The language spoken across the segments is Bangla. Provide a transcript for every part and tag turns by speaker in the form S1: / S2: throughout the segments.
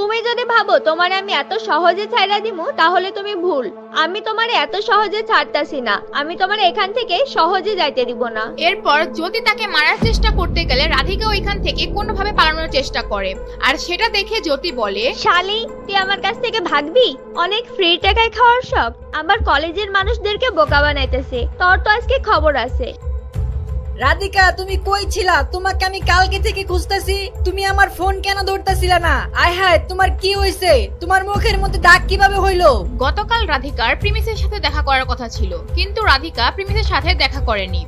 S1: তুমি যদি ভাবো তোমার আমি এত সহজে ছাইড়া দিমু তাহলে তুমি ভুল। আমি তোমার এত সহজে ছাড়তাছি না। আমি তোমার এখান থেকে সহজে যাইতে দিব না।
S2: এরপর যদি তাকে মারার চেষ্টা করতে গেলে রাধিকা ওইখান থেকে কোনোভাবে পালানোর চেষ্টা করে। আর সেটা দেখে জ্যোতি বলে
S1: শালি তুই আমার কাছ থেকে ভাগবি? অনেক ফ্রি টাকায় খাওয়ার শখ আবার কলেজের মানুষদেরকে বোকা বানাইতেছে। তোর তো আজকে খবর আছে।
S3: রাধিকা, তুমি কই ছিলা? তোমাকে আমি কালকে থেকে খুঁজতেছি। তুমি আমার ফোন কেন ধরতেছিলা না? আয় হায়, তোমার কি হইছে? তোমার মুখের মধ্যে দাগ কীভাবে হইল?
S2: গতকাল রাধিকার প্রিমিসের সাথে দেখা করার কথা ছিল, কিন্তু রাধিকা প্রিমিসের সাথে দেখা করেনি।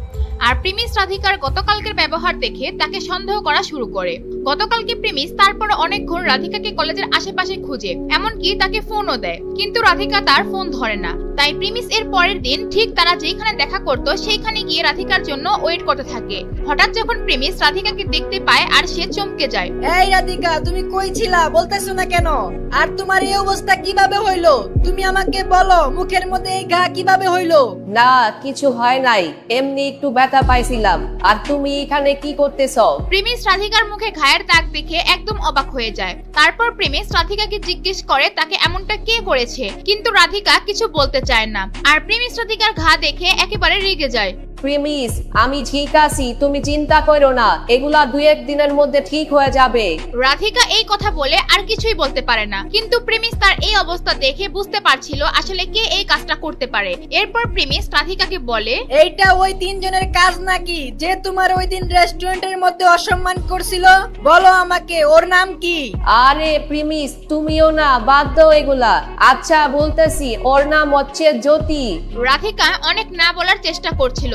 S2: আর প্রিমিস রাধিকার গতকালকের ব্যবহার দেখে তাকে সন্দেহ করা শুরু করে। গতকালকে প্রিমিস তারপর অনেকক্ষণ রাধিকাকে কলেজের আশেপাশে খুঁজে এমনকি তাকে ফোনও দেয়। কিন্তু রাধিকা তার ফোন ধরে না। তাই প্রিমিস এর পরের দিন ঠিক তারা যেখানে দেখা করত সেইখানে গিয়ে রাধিকার জন্য ওয়েট করতে থাকে। হঠাৎ যখন প্রিমিস রাধিকাকে দেখতে পায় আর সে চমকে যায়।
S3: এই রাধিকা তুমি কই ছিলা? বলতেছো না কেন? আর তোমার এই অবস্থা কীভাবে হইল? তুমি আমাকে বলো মুখের মধ্যে এই ঘা কীভাবে হইল?
S4: না কিছু হয় নাই। এমনি একটু ব্যথা পাইছিলাম। আর তুমি এখানে কি করতেছো?
S2: প্রেমিস রাধিকার মুখে ঘায়ের দাগ দেখে একদম অবাক হয়ে যায়। তারপর প্রেমিস রাধিকাকে জিজ্ঞেস করে, তাকে এমনটা কে করেছে? কিন্তু রাধিকা কিছু বলতে চায় না। আর প্রেমিস রাধিকার ঘা দেখে একেবারে রেগে যায়।
S4: প্রিমিস আমি ঠিক আছি তুমি চিন্তা করো না এগুলা দুই এক দিনের মধ্যে ঠিক হয়ে যাবে।
S2: রাধিকা এই কথা বলে আর কিছুই বলতে পারে না। কিন্তু প্রেমিস তার এই অবস্থা দেখে বুঝতে পারছিল আসলে কে এই কাজটা করতে পারে। এরপর প্রেমিস রাধিকাকে বলে
S3: এইটা ওই তিনজনের কাজ নাকি? যে তোমার ওই দিন রেস্টুরেন্টের মধ্যে অসম্মান করছিল? বলো আমাকে ওর নাম কি?
S4: আরে প্রিমিস তুমিও না বাদ দাও এগুলা। আচ্ছা বলতেছি ওর নাম হচ্ছে জ্যোতি।
S2: রাধিকা অনেক না বলার চেষ্টা করছিল।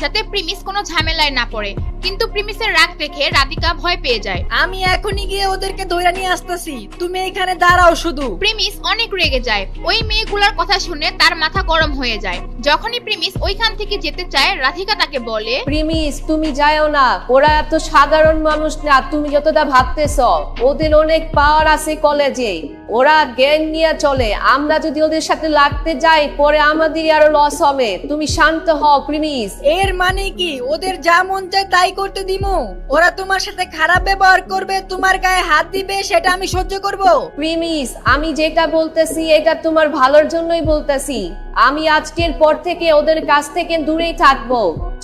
S2: যাতে প্রিমিস কোনো ঝামেলায় না পড়ে। কিন্তু প্রিমিসের রাগ দেখে রাধিকা ভয় পেয়ে যায়।
S3: আমি এখনই গিয়ে ওদেরকে ধরে নিয়ে আসতেছি। তুমি এখানে দাঁড়াও শুধু।
S2: প্রিমিস অনেক রেগে যায়। ওই মেয়েগুলোর কথা শুনে তার মাথা গরম হয়ে যায়। যখনই প্রিমিস ওইখান থেকে যেতে চায় রাধিকা তাকে বলে
S4: প্রিমিস তুমি যাও না। ওরা এত সাধারণ মানুষ না তুমি যতটা ভাবতেছ ওদের অনেক পাওয়ার আছে কলেজে ওরা জ্ঞান নিয়ে চলে। আমরা যদি ওদের সাথে লাগতে যাই পরে আমাদের আরও লস হবে। তুমি শান্ত হও প্রিমিস।
S3: এর মানে কি? ওদের যা মন চায় তাই করতে দিমু। ওরা তোমার সাথে খারাপ ব্যবহার করবে, তোমার গায়ে হাত দিবে, সেটা আমি সহ্য করব।
S4: প্রিমিস আমি যেটা বলতেছি, এটা তোমার ভালোর জন্যই বলতেছি। আমি আজকের পর থেকে ওদের কাছ থেকে দূরেই থাকব।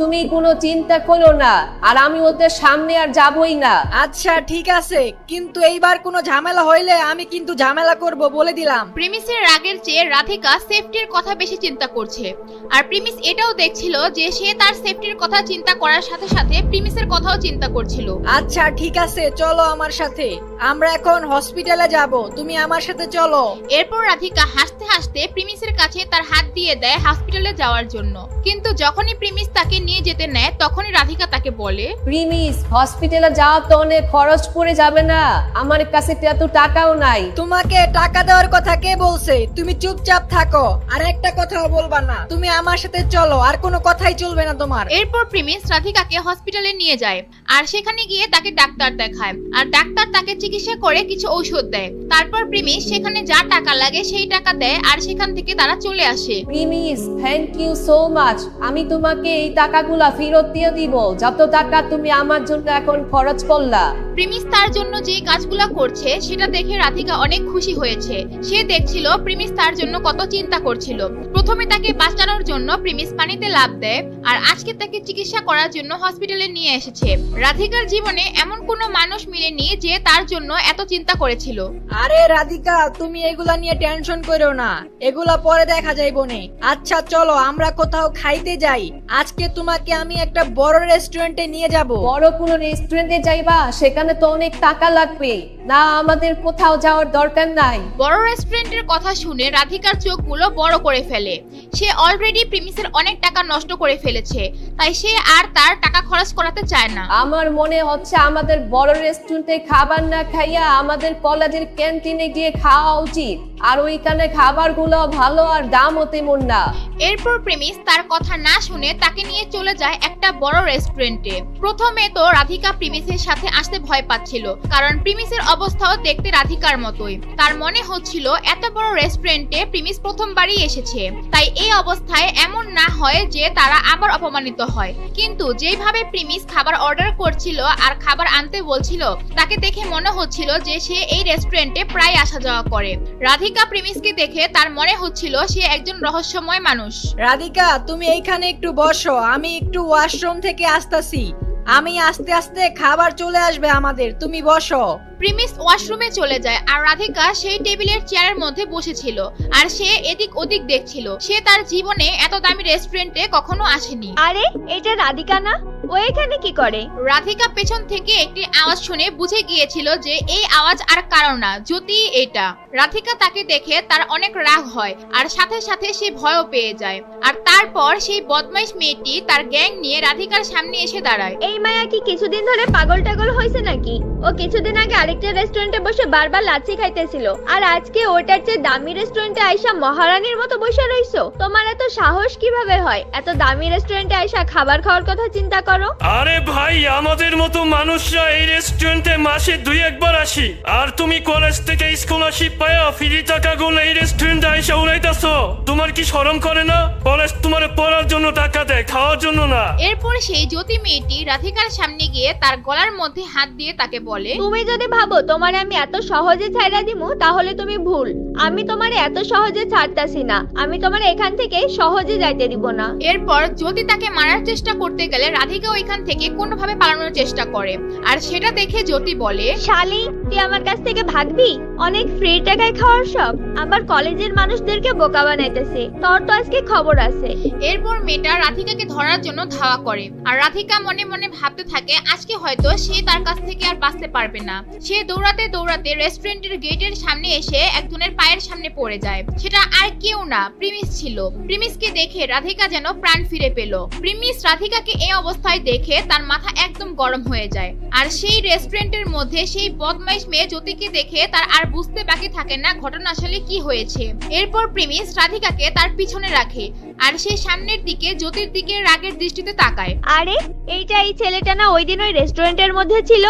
S4: তুমি কোনো চিন্তা করো না আর আমি ওদের সামনে আর যাবই না।
S3: আচ্ছা ঠিক আছে কিন্তু এইবার কোনো ঝামেলা হইলে আমি কিন্তু ঝামেলা করব বলে দিলাম।
S2: প্রিমিসের রাগের চেয়ে রাধিকা সেফটির কথা বেশি চিন্তা করছে। আর প্রিমিস এটাও দেখছিল যে সে তার সেফটির কথা চিন্তা করার সাথে সাথে প্রিমিসের কথাও চিন্তা করছিল।
S3: আচ্ছা ঠিক আছে চলো আমার সাথে। আমরা এখন হসপিটালে যাব তুমি আমার সাথে চলো।
S2: এরপর রাধিকা হাসতে হাসতে প্রিমিসের কাছে তার হাত দিয়ে দেয় হসপিটালে যাওয়ার জন্য। কিন্তু যখনই প্রিমিস তাকে নিয়ে যেতে নেয় তখনই রাধিকা তাকে বলে
S4: প্রিমিস হসপিটালে যাওয়া তো অনেক খরচ পড়ে যাবে না। আমার কাছে এত টাকাও নাই।
S3: তোমাকে টাকা দেওয়ার কথা কে বলছে? তুমি চুপচাপ থাকো। আর একটা কথাও বলবা না। তুমি আমার সাথে চলো। আর কোনো কথাই চলবে না তোমার।
S2: এরপর প্রিমিস রাধিকাকে হসপিটালে নিয়ে যায়। আর সেখানে গিয়ে তাকে ডাক্তার দেখায়। আর ডাক্তার তাকে চিকিৎসা করে কিছু ঔষধ দেয়। তারপর প্রিমিস সেখানে যা টাকা লাগে সেই টাকা দেয়। আর সেখান থেকে তারা চলে আসে।
S4: Promise thank you so much আমি তোমাকে এই টাকাগুলা ফেরত দিয়ে দিব যত টাকা তুমি আমার জন্য এখন খরচ করলা।
S2: প্রিমিস তার জন্য যে কাজগুলো করছে সেটা দেখে রাধিকা অনেক খুশি হয়েছে। সে দেখছিল প্রিমিস তার জন্য কত চিন্তা করছিল। প্রথমে তাকে বাঁচানোর জন্য প্রিমিস পানিতে লাভ দেয় আর আজকে তাকে চিকিৎসা করার জন্য হসপিটালে নিয়ে এসেছে। রাধিকার জীবনে এমন কোনো মানুষ মিলেনি যে তার জন্য এত চিন্তা করেছিল।
S3: আরে রাধিকা তুমি এগুলা নিয়ে টেনশন করো না। এগুলা পরে দেখা যাইব। নে আচ্ছা চলো আমরা কোথাও খাইতে যাই। আজকে তোমাকে আমি একটা বড় রেস্টুরেন্টে নিয়ে যাব।
S4: বড় কোনো রেস্টুরেন্টে যাইবা? সেখানে তো অনেক টাকা লাগবে। না আমাদের কোথাও যাওয়ার দরকার নাই।
S2: বড় রেস্টুরেন্টের কথা শুনে রাধিকার চোখগুলো বড় করে ফেলে। সে অলরেডি প্রিমিসের অনেক টাকা নষ্ট করে ফেলেছে। তাই সে আর তার টাকা খরচ করাতে চায় না।
S4: আমার মনে হচ্ছে আমাদের বড় রেস্টুরেন্টে খাবার না খাইয়া আমাদের কলেজের ক্যান্টিনে গিয়ে খাওয়া উচিত। আর ওইখানে খাবারগুলো ভালো আর দামও তেমন না।
S2: এরপর প্রেমিস তার কথা না শুনে তাকে নিয়ে চলে যায় একটা বড় রেস্টুরেন্টে। প্রথমে তো রাধিকা প্রিমিসের সাথে আসতে ভয় পাচ্ছিল, কারণ প্রিমিসের অবস্থাও দেখতে রাধিকার মতোই। তার মনে হচ্ছিল, এত বড় রেস্টুরেন্টে প্রিমিস প্রথমবারই এসেছে, তাই এই অবস্থায় এমন না হয় যে তারা আবার অপমানিত হয়। কিন্তু যেইভাবে প্রিমিস খাবার অর্ডার করছিল আর খাবার আনতে বলছিল, তাকে দেখে মনে হচ্ছিল যে সে এই রেস্টুরেন্টে প্রায় আসা যাওয়া করে। রাধিকা প্রিমিসকে দেখে তার মনে হচ্ছিল সে একজন রহস্যময় মানুষ।
S3: রাধিকা, তুমি এইখানে একটু বসো, আমি একটু ওয়াশরুম থেকে আসতেছি। আমি আস্তে আস্তে খাবার চলে আসবে আমাদের, তুমি বসো।
S2: প্রিমিস ওয়াশরুমে চলে যায় আর রাধিকা সেই টেবিলের চেয়ারের মধ্যে বসেছিল আর সে এদিক ওদিক দেখছিল। সে তার জীবনে এত দামি রেস্টুরেন্টে কখনো আসেনি।
S1: আরে এটা রাধিকা না? ও এখানে কি করে?
S2: রাধিকা পেছন থেকে একটি আওয়াজ শুনে বুঝে গিয়েছিল যে এই আওয়াজ আর কারও না জ্যোতি এটা। রাধিকা তাকে দেখে তার অনেক রাগ হয় আর সাথে সাথে সে ভয়ও পেয়ে যায়। আর তারপর সেই বদমাইশ মেয়েটি তার গ্যাং নিয়ে রাধিকার সামনে এসে দাঁড়ায়।
S1: এই মায়া কি কিছুদিন ধরে পাগল টাগল হয়েছে নাকি? ও কিছুদিন আগে আরেকটা রেস্টুরেন্টে বসে বারবার লাচ্ছি খাইতেছিল। আর আজকে ওটার চেয়ে দামি রেস্টুরেন্টে আইসা মহারানীর মতো বসে রইছো? তোমার এত সাহস কীভাবে হয়? এত দামি রেস্টুরেন্টে আইসা খাবার খাওয়ার কথা চিন্তা করো।
S5: আরে ভাই আমাদের মতো মানুষরা এই রেস্টুরেন্টে মাসে দুই একবার আসি। আর তুমি কলেজ থেকে স্কলারশিপ পায়া ফ্রি টাকাগুলো এই রেস্টুরেন্টে এসে উড়াইতেছো। তোমার কি শরম করে না? কলেজ তোমার পড়ার জন্য টাকা দেয় খাওয়ার জন্য না।
S2: এরপর সেই জ্যোতি মেয়েটি রাধিকার সামনে গিয়ে তার গলার মধ্যে হাত দিয়ে তাকে বলে
S1: তুমি যদি ভাবো তোমার আমি এত সহজে ছাইড়া দিমু তাহলে তুমি ভুল। আমি তোমার এত সহজে ছাড়তাছি না। আমি তোমার এখান থেকে সহজে যাইতে দিব না।
S2: এরপর জ্যোতি তাকে মারার চেষ্টা করতে গেলে রাধিকা ওইখান থেকে কোনোভাবে পালানোর চেষ্টা করে। আর সেটা দেখে জ্যোতি বলে
S1: শালি তুই আমার কাছ থেকে ভাগবি? অনেক ফ্রি টাকায় খাওয়ার সব আবার কলেজের মানুষদেরকে বোকা বানাইতেছে। তোর তো আজকে খবর আছে।
S2: এরপর মেয়েটা রাধিকাকে ধরার জন্য ধাওয়া করে। আর রাধিকা মনে মনে ভাবতে থাকে আজকে হয়তো সে তার কাছ থেকে আর বাঁচতে পারবে না। সে দৌড়াতে দৌড়াতে রেস্টুরেন্টের গেটের সামনে এসে একজনের পায়ের সামনে পড়ে যায়। সেটা আর কেউ না, প্রিমিস ছিল। প্রিমিসকে দেখে রাধিকা যেন প্রাণ ফিরে পেল। প্রিমিস রাধিকাকে এই অবস্থায় দেখে তার মাথা একদম গরম হয়ে যায়। আর সেই রেস্টুরেন্টের মধ্যে সেই বদমাইশ মেয়ে জ্যোতিকে দেখে তার আর বুঝতে বাকি থাকে না ঘটনা আসলে কি হয়েছে। এরপর প্রিমিস রাধিকাকে তার পিছনে রাখে আর সে সামনের দিকে জ্যোতির দিকে রাগের দৃষ্টিতে তাকায়।
S1: আরে, এইটা এই ছেলেটা না ওই দিন ওই রেস্টুরেন্টের মধ্যে ছিল?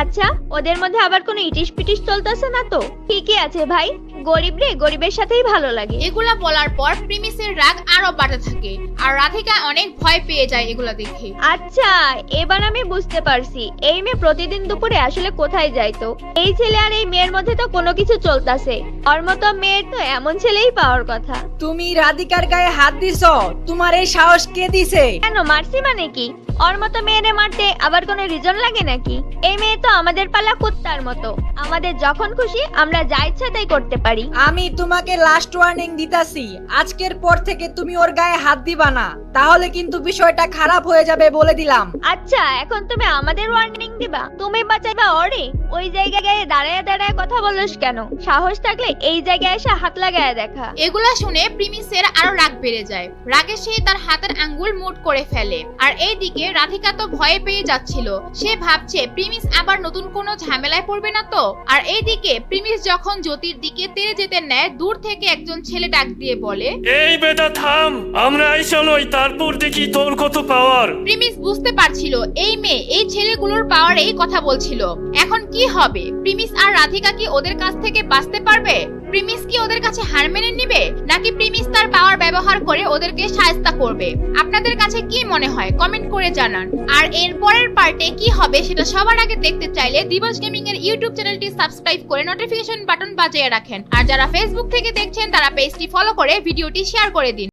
S1: আচ্ছা ওদের মধ্যে আবার কোনো ইটিশ পিটিশ চলতেছে না তো? ঠিকই আছে ভাই গরিব রে গরিবের সাথেই ভালো লাগে।
S2: এগুলা বলার পর প্রিমিসের রাগ আরও বাড়তে থাকে আর রাধিকা অনেক ভয় পেয়ে যায় এগুলা দেখে।
S1: আচ্ছা এবার আমি বুঝতে পারছি এই মেয়ে প্রতিদিন দুপুরে আসলে কোথায় যাইতো এই ছেলে আর এই মেয়ের মধ্যে তো কোনো কিছু চলতেছে। ওর মতো মেয়ের তো এমন ছেলেই পাওয়ার কথা।
S3: তুমি রাধিকার গায়ে হাত দিছো তোমার এই সাহস কে দিছে?
S1: কেন মারছি মানে কি? ওর মতো মেয়েরে মারতে আবার কোনো রিজন লাগে নাকি? এই মেয়ে তো আমাদের পালা কুত্তার মতো। আমাদের যখন খুশি আমরা যা ইচ্ছা তাই করতে পারি।
S3: আমি তোমাকে লাস্ট ওয়ার্নিং দিতাছি। আজকের পর থেকে তুমি ওর গায়ে হাত দিবা না। তাহলে কিন্তু বিষয়টা খারাপ হয়ে যাবে বলে দিলাম।
S1: আচ্ছা এখন তুমি আমাদের ওয়ার্নিং দিবা। তুমি বাঁচাইবা ওরে। ওই জায়গায় গিয়ে দাঁড়ায় দাঁড়ায় কথা বলছ কেন? সাহস থাকলে এই জায়গায় এসে হাত লাগায় দেখা।
S2: এগুলা শুনে প্রিমিসের আরও রাগ বেড়ে যায়। রাগে সে তার হাতের আঙ্গুল মুট করে ফেলে। আর এইদিকে রাধিকা তো ভয়ে পেয়ে যাচ্ছিল। সে ভাবছে প্রিমিস আবার নতুন কোনো ঝামেলায় পড়বে না তো? আর এইদিকে প্রিমিস যখন জ্যোতির দিকে তেড়ে যেতে নেয় দূর থেকে একজন ছেলে ডাক দিয়ে বলে
S5: এই বেটা থাম আমরা আইসা নই তারপর দেখি তোর কত পাওয়ার।
S2: প্রিমিস বুঝতে পারছিল এই মেয়ে এই ছেলেগুলোর পাওয়ার এই কথা বলছিল। এখন কি হবে? প্রিমিস আর রাধিকা কি ওদের কাছ থেকে বাঁচতে পারবে? প্রিমিস কি ওদের কাছে হার মেনে নিবে? নাকি ব্যবহার করে ওদেরকে সাহায্যতা করবে। আপনাদের কাছে কি মনে হয়? কমেন্ট করে জানান। আর এর পরের পার্টে কি হবে সেটা সবার আগে দেখতে চাইলে দিবস গেমিং এর ইউটিউব চ্যানেলটি সাবস্ক্রাইব করে নোটিফিকেশন বাটন বাজিয়ে রাখেন। আর যারা ফেসবুক থেকে দেখছেন, তারা পেজটি ফলো করে ভিডিওটি শেয়ার করে দিন।